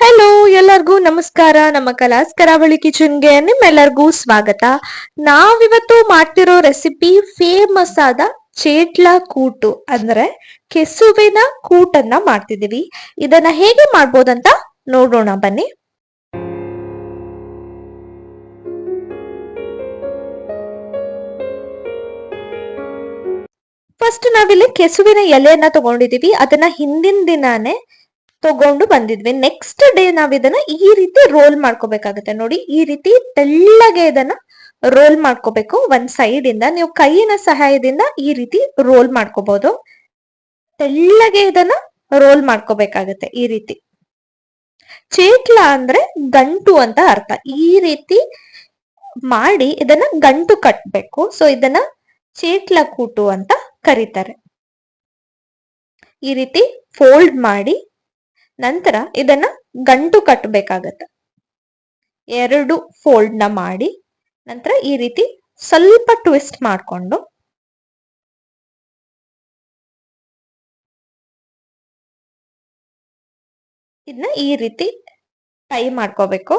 Hello ಎಲ್ಲರಿಗೂ ನಮಸ್ಕಾರ. ನಮ್ಮ ಕಲಾಸ್ ಕರಾವಳಿ ಕಿಚನ್ಗೆ ನಿಮ್ಮೆಲ್ಲರಿಗೂ ಸ್ವಾಗತ. ನಾವಿವತ್ತು ಮಾಡ್ತಿರೋ ರೆಸಿಪಿ ಫೇಮಸ್ ಆದ ಚೇಟ್ಲ ಕೂಟು, ಅಂದ್ರೆ ಕೆಸುವಿನ ಕೂಟನ್ನ ಮಾಡ್ತಿದೀವಿ ಇದನ್ನ ಹೇಗೆ ಮಾಡ್ಬೋದಂತ ನೋಡೋಣ, ಬನ್ನಿ. ಫಸ್ಟ್ ನಾವಿಲ್ಲಿ ಕೆಸುವಿನ ಎಲೆಯನ್ನ ತಗೊಂಡಿದೀವಿ ಅದನ್ನ ಹಿಂದಿನ ದಿನಾನೇ ತಗೊಂಡು ಬಂದಿದ್ವಿ. ನೆಕ್ಸ್ಟ್ ಡೇ ನಾವ್ ಇದನ್ನ ಈ ರೀತಿ ರೋಲ್ ಮಾಡ್ಕೋಬೇಕಾಗತ್ತೆ. ನೋಡಿ, ಈ ರೀತಿ ತೆಳ್ಳಗೆ ಇದನ್ನ ರೋಲ್ ಮಾಡ್ಕೋಬೇಕು. ಒಂದ್ ಸೈಡ್ ಇಂದ ನೀವು ಕೈಯಿನ ಸಹಾಯದಿಂದ ಈ ರೀತಿ ರೋಲ್ ಮಾಡ್ಕೋಬಹುದು ತೆಳ್ಳಗೆ ಇದನ್ನ ರೋಲ್ ಮಾಡ್ಕೋಬೇಕಾಗತ್ತೆ ಈ ರೀತಿ. ಚೇಟ್ಲ ಅಂದ್ರೆ ಗಂಟು ಅಂತ ಅರ್ಥ. ಈ ರೀತಿ ಮಾಡಿ ಇದನ್ನ ಗಂಟು ಕಟ್ಬೇಕು. ಸೊ ಇದನ್ನ ಚೇಟ್ಲ ಕೂಟು ಅಂತ ಕರೀತಾರೆ. ಈ ರೀತಿ ಫೋಲ್ಡ್ ಮಾಡಿ ನಂತರ ಇದನ್ನ ಗಂಟು ಕಟ್ಟಬೇಕಾಗತ್ತೆ ಎರಡು ಫೋಲ್ಡ್ನ ಮಾಡಿ ನಂತರ ಈ ರೀತಿ ಸ್ವಲ್ಪ ಟ್ವಿಸ್ಟ್ ಮಾಡಿಕೊಂಡು ಇದನ್ನ ಈ ರೀತಿ ಟೈ ಮಾಡ್ಕೋಬೇಕು.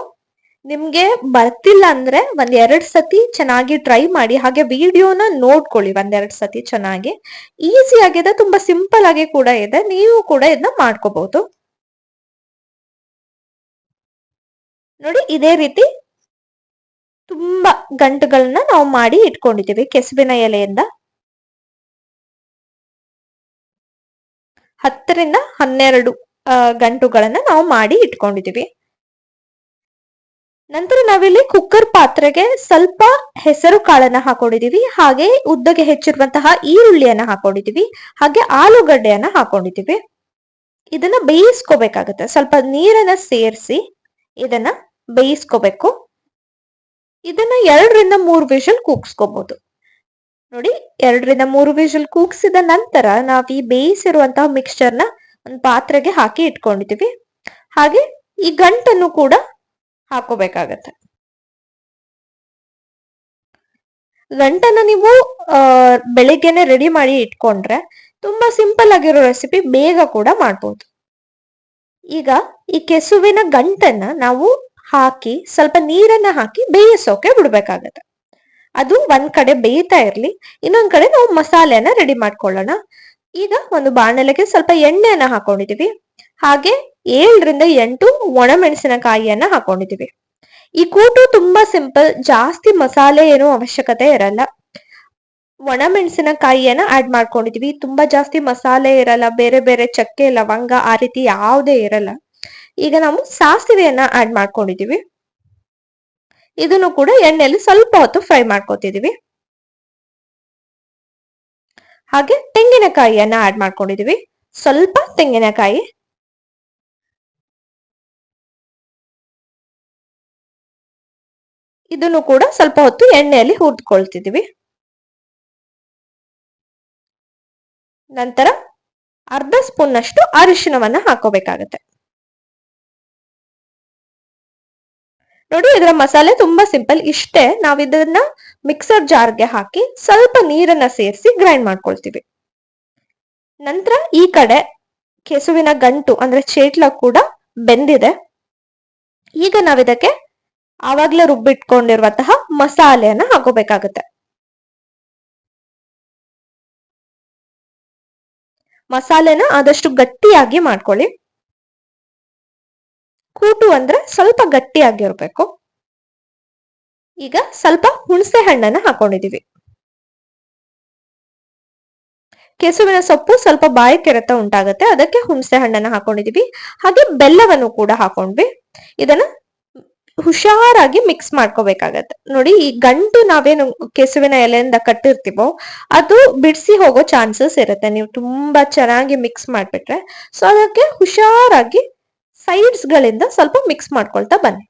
ನಿಮ್ಗೆ ಬರ್ತಿಲ್ಲ ಅಂದ್ರೆ ಒಂದ್ ಎರಡ್ ಸತಿ ಚೆನ್ನಾಗಿ ಟ್ರೈ ಮಾಡಿ, ಹಾಗೆ ವಿಡಿಯೋನ ನೋಡ್ಕೊಳ್ಳಿ ಒಂದೆರಡು ಸತಿ ಚೆನ್ನಾಗಿ. ಈಸಿ ಆಗಿದೆ, ತುಂಬಾ ಸಿಂಪಲ್ ಆಗಿ ಕೂಡ ಇದೆ, ನೀವು ಕೂಡ ಇದನ್ನ ಮಾಡ್ಕೋಬಹುದು ನೋಡಿ, ಇದೇ ರೀತಿ ತುಂಬಾ ಗಂಟುಗಳನ್ನ ನಾವು ಮಾಡಿ ಇಟ್ಕೊಂಡಿದ್ದೀವಿ ಕೆಸುವಿನ ಎಲೆಯಿಂದ. ಹತ್ತರಿಂದ ಹನ್ನೆರಡು ಗಂಟುಗಳನ್ನ ನಾವು ಮಾಡಿ ಇಟ್ಕೊಂಡಿದ್ದೀವಿ. ನಂತರ ನಾವಿಲ್ಲಿ ಕುಕ್ಕರ್ ಪಾತ್ರೆಗೆ ಸ್ವಲ್ಪ ಹೆಸರು ಕಾಳನ್ನ ಹಾಕೊಂಡಿದ್ದೀವಿ. ಹಾಗೆ ಉದ್ದಗೆ ಹೆಚ್ಚಿರುವಂತಹ ಈರುಳ್ಳಿಯನ್ನ ಹಾಕೊಂಡಿದ್ದೀವಿ. ಹಾಗೆ ಆಲೂಗಡ್ಡೆಯನ್ನ ಹಾಕೊಂಡಿದ್ದೀವಿ. ಇದನ್ನ ಬೇಯಿಸ್ಕೋಬೇಕಾಗತ್ತೆ. ಸ್ವಲ್ಪ ನೀರನ್ನ ಸೇರಿಸಿ ಇದನ್ನ ಬೇಯಿಸ್ಕೋಬೇಕು. ಇದನ್ನ ಎರಡರಿಂದ ಮೂರು ವಿಷಲ್ ಕೂಗ್ಸ್ಕೋಬಹುದು ನೋಡಿ, ಎರಡರಿಂದ ಮೂರು ವಿಷಲ್ ಕೂಗ್ಸಿದ ನಂತರ ನಾವ್ ಈ ಬೇಯಿಸಿರುವಂತಹ ಮಿಕ್ಸ್ಚರ್ನ ಒಂದು ಪಾತ್ರೆಗೆ ಹಾಕಿ ಇಟ್ಕೊಂಡಿದೀವಿ. ಹಾಗೆ ಈ ಗಂಟನ್ನು ಕೂಡ ಹಾಕೋಬೇಕಾಗತ್ತೆ. ಗಂಟನ್ನ ನೀವು ಬೆಳಿಗ್ಗೆನೆ ರೆಡಿ ಮಾಡಿ ಇಟ್ಕೊಂಡ್ರೆ ತುಂಬಾ ಸಿಂಪಲ್ ಆಗಿರೋ ರೆಸಿಪಿ ಬೇಗ ಕೂಡ ಮಾಡ್ಬೋದು. ಈಗ ಈ ಕೆಸುವಿನ ಗಂಟನ್ನ ನಾವು ಹಾಕಿ ಸ್ವಲ್ಪ ನೀರನ್ನ ಹಾಕಿ ಬೇಯಿಸೋಕೆ ಬಿಡ್ಬೇಕಾಗತ್ತೆ. ಅದು ಒಂದ್ ಕಡೆ ಬೇಯ್ತಾ ಇರ್ಲಿ, ಇನ್ನೊಂದ್ ಕಡೆ ನಾವು ಮಸಾಲೆಯನ್ನ ರೆಡಿ ಮಾಡ್ಕೊಳ್ಳೋಣ. ಈಗ ಒಂದು ಬಾಣಲೆಗೆ ಸ್ವಲ್ಪ ಎಣ್ಣೆಯನ್ನ ಹಾಕೊಂಡಿದೀವಿ. ಹಾಗೆ ಏಳರಿಂದ ಎಂಟು ಒಣಮೆಣಸಿನಕಾಯಿಯನ್ನ ಹಾಕೊಂಡಿದೀವಿ. ಈ ಕೂಟು ತುಂಬಾ ಸಿಂಪಲ್, ಜಾಸ್ತಿ ಮಸಾಲೆ ಏನೋ ಅವಶ್ಯಕತೆ ಇರಲ್ಲ. ಒಣಮೆಣಸಿನಕಾಯಿಯನ್ನ ಆಡ್ ಮಾಡ್ಕೊಂಡಿದೀವಿ. ತುಂಬಾ ಜಾಸ್ತಿ ಮಸಾಲೆ ಇರಲ್ಲ, ಬೇರೆ ಬೇರೆ ಚಕ್ಕೆ, ಲವಂಗ ಆ ರೀತಿ ಯಾವುದೇ ಇರಲ್ಲ. ಈಗ ನಾವು ಸಾಸಿವೆಯನ್ನ ಆಡ್ ಮಾಡ್ಕೊಂಡಿದೀವಿ. ಇದನ್ನು ಕೂಡ ಎಣ್ಣೆಯಲ್ಲಿ ಸ್ವಲ್ಪ ಹೊತ್ತು ಫ್ರೈ ಮಾಡ್ಕೋತಿದೀವಿ. ಹಾಗೆ ತೆಂಗಿನಕಾಯಿಯನ್ನ ಆಡ್ ಮಾಡ್ಕೊಂಡಿದೀವಿ. ಸ್ವಲ್ಪ ತೆಂಗಿನಕಾಯಿ. ಇದನ್ನು ಕೂಡ ಸ್ವಲ್ಪ ಹೊತ್ತು ಎಣ್ಣೆಯಲ್ಲಿ ಹುರಿದ್ಕೊಳ್ತಿದೀವಿ. ನಂತರ ಅರ್ಧ ಸ್ಪೂನ್ ಅಷ್ಟು ಅರಿಶಿನವನ್ನ ಹಾಕೋಬೇಕಾಗತ್ತೆ. ನೋಡಿ, ಇದರ ಮಸಾಲೆ ತುಂಬಾ ಸಿಂಪಲ್ ಇಷ್ಟೇ ನಾವ್ ಇದನ್ನ ಮಿಕ್ಸರ್ ಜಾರ್ಗೆ ಹಾಕಿ ಸ್ವಲ್ಪ ನೀರನ್ನ ಸೇರಿಸಿ ಗ್ರೈಂಡ್ ಮಾಡ್ಕೊಳ್ತೀವಿ. ನಂತರ ಈ ಕಡೆ ಕೆಸುವಿನ ಗಂಟು ಅಂದ್ರೆ ಚೇಟ್ಲ ಕೂಡ ಬೆಂದಿದೆ. ಈಗ ನಾವಿದಕ್ಕೆ ಆವಾಗ್ಲೇ ರುಬ್ಬಿಟ್ಕೊಂಡಿರುವಂತಹ ಮಸಾಲೆಯನ್ನ ಹಾಕೋಬೇಕಾಗುತ್ತೆ. ಮಸಾಲೆನ ಆದಷ್ಟು ಗಟ್ಟಿಯಾಗಿ ಮಾಡ್ಕೊಳ್ಳಿ. ಕೂಟು ಅಂದ್ರೆ ಸ್ವಲ್ಪ ಗಟ್ಟಿಯಾಗಿರ್ಬೇಕು. ಈಗ ಸ್ವಲ್ಪ ಹುಣಸೆ ಹಣ್ಣನ್ನ ಹಾಕೊಂಡಿದೀವಿ. ಕೆಸುವಿನ ಸೊಪ್ಪು ಸ್ವಲ್ಪ ಬಾಯಿ ಕೆರೆತ ಉಂಟಾಗುತ್ತೆ, ಅದಕ್ಕೆ ಹುಣಸೆ ಹಣ್ಣನ್ನ ಹಾಕೊಂಡಿದೀವಿ. ಹಾಗೆ ಬೆಲ್ಲವನ್ನು ಕೂಡ ಹಾಕೊಂಡ್ವಿ. ಇದನ್ನ ಹುಷಾರಾಗಿ ಮಿಕ್ಸ್ ಮಾಡ್ಕೋಬೇಕಾಗತ್ತೆ. ನೋಡಿ, ಈ ಗಂಟು ನಾವೇನು ಕೆಸುವಿನ ಎಲೆಯಿಂದ ಕಟ್ಟಿರ್ತೀವೋ, ಅದು ಬಿಡಿಸಿ ಹೋಗೋ ಚಾನ್ಸಸ್ ಇರುತ್ತೆ. ನೀವು ತುಂಬಾ ಚೆನ್ನಾಗಿ ಮಿಕ್ಸ್ ಮಾಡ್ಬಿಟ್ರೆ. ಸೊ ಅದಕ್ಕೆ ಹುಷಾರಾಗಿ ಸೈಡ್ಸ್ ಗಳಿಂದ ಸ್ವಲ್ಪ ಮಿಕ್ಸ್ ಮಾಡ್ಕೊಳ್ತಾ ಬನ್ನಿ.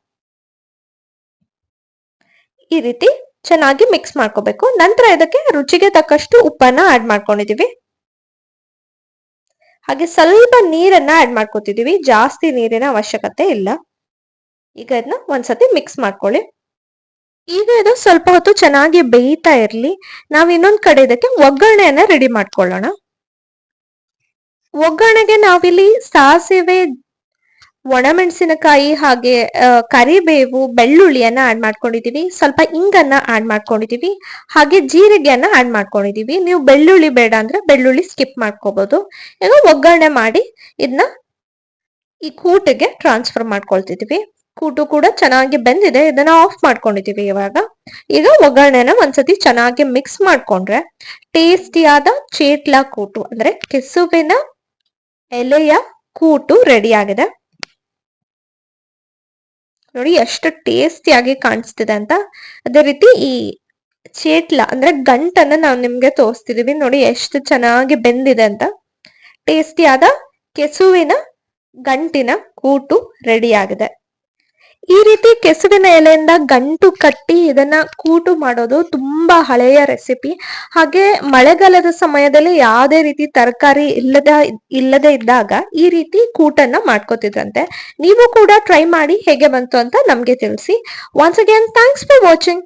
ಈ ರೀತಿ ಚೆನ್ನಾಗಿ ಮಿಕ್ಸ್ ಮಾಡ್ಕೋಬೇಕು. ನಂತರ ಇದಕ್ಕೆ ರುಚಿಗೆ ತಕ್ಕಷ್ಟು ಉಪ್ಪನ್ನ ಆಡ್ ಮಾಡ್ಕೊಂಡಿದೀವಿ. ಹಾಗೆ ಸ್ವಲ್ಪ ನೀರನ್ನ ಆಡ್ ಮಾಡ್ಕೋತಿದೀವಿ. ಜಾಸ್ತಿ ನೀರಿನ ಅವಶ್ಯಕತೆ ಇಲ್ಲ. ಈಗ ಇದನ್ನ ಒಂದ್ಸತಿ ಮಿಕ್ಸ್ ಮಾಡ್ಕೊಳ್ಳಿ. ಈಗ ಇದು ಸ್ವಲ್ಪ ಹೊತ್ತು ಚೆನ್ನಾಗಿ ಬೇಯ್ತಾ ಇರ್ಲಿ. ನಾವ್ ಇನ್ನೊಂದ್ ಕಡೆ ಇದಕ್ಕೆ ಒಗ್ಗರಣೆಯನ್ನ ರೆಡಿ ಮಾಡ್ಕೊಳ್ಳೋಣ. ಒಗ್ಗರಣೆಗೆ ನಾವಿಲ್ಲಿ ಸಾಸಿವೆ ಒಣಮೆಣಸಿನಕಾಯಿ ಹಾಗೆ ಕರಿಬೇವು, ಬೆಳ್ಳುಳ್ಳಿಯನ್ನ ಆಡ್ ಮಾಡ್ಕೊಂಡಿದೀವಿ. ಸ್ವಲ್ಪ ಇಂಗನ್ನ ಆಡ್ ಮಾಡ್ಕೊಂಡಿದೀವಿ. ಹಾಗೆ ಜೀರಿಗೆಯನ್ನ ಆಡ್ ಮಾಡ್ಕೊಂಡಿದೀವಿ. ನೀವು ಬೆಳ್ಳುಳ್ಳಿ ಬೇಡ ಅಂದ್ರೆ ಬೆಳ್ಳುಳ್ಳಿ ಸ್ಕಿಪ್ ಮಾಡ್ಕೋಬಹುದು ಈಗ ಒಗ್ಗರಣೆ ಮಾಡಿ ಇದನ್ನ ಈ ಕೂಟಿಗೆ ಟ್ರಾನ್ಸ್ಫರ್ ಮಾಡ್ಕೊಳ್ತಿದೀವಿ. ಕೂಟು ಕೂಡ ಚೆನ್ನಾಗಿ ಬೆಂದಿದೆ. ಇದನ್ನ ಆಫ್ ಮಾಡ್ಕೊಂಡಿದೀವಿ ಇವಾಗ. ಈಗ ಒಗ್ಗರಣೆನ ಒಂದ್ಸತಿ ಚೆನ್ನಾಗಿ ಮಿಕ್ಸ್ ಮಾಡ್ಕೊಂಡ್ರೆ ಟೇಸ್ಟಿಯಾದ ಚೇಟ್ಲಾ ಕೂಟು ಅಂದ್ರೆ ಕೆಸುವಿನ ಎಲೆಯ ಕೂಟು ರೆಡಿ ಆಗಿದೆ. ನೋಡಿ, ಎಷ್ಟು ಟೇಸ್ಟಿಯಾಗಿ ಕಾಣಿಸ್ತಿದೆ ಅಂತ. ಅದೇ ರೀತಿ ಈ ಚೇಟ್ಲ ಅಂದ್ರೆ ಗಂಟನ್ನ ನಾವು ನಿಮ್ಗೆ ತೋರಿಸ್ತಿದೀವಿ. ನೋಡಿ, ಎಷ್ಟು ಚೆನ್ನಾಗಿ ಬೆಂದಿದೆ ಅಂತ. ಟೇಸ್ಟಿಯಾದ ಕೆಸುವಿನ ಗಂಟಿನ ಕೂಟು ರೆಡಿ ಆಗಿದೆ. ಈ ರೀತಿ ಕೆಸುವಿನ ಎಲೆಯಿಂದ ಗಂಟು ಕಟ್ಟಿ ಇದನ್ನ ಕೂಟು ಮಾಡೋದು ತುಂಬಾ ಹಳೆಯ ರೆಸಿಪಿ. ಹಾಗೆ ಮಳೆಗಾಲದ ಸಮಯದಲ್ಲಿ ಯಾವುದೇ ರೀತಿ ತರಕಾರಿ ಇಲ್ಲದ, ಇಲ್ಲದೆ ಇದ್ದಾಗ ಈ ರೀತಿ ಕೂಟನ್ನ ಮಾಡ್ಕೋತಿದ್ರಂತೆ. ನೀವು ಕೂಡ ಟ್ರೈ ಮಾಡಿ ಹೇಗೆ ಬಂತು ಅಂತ ನಮ್ಗೆ ತಿಳಿಸಿ. Once again thanks for watching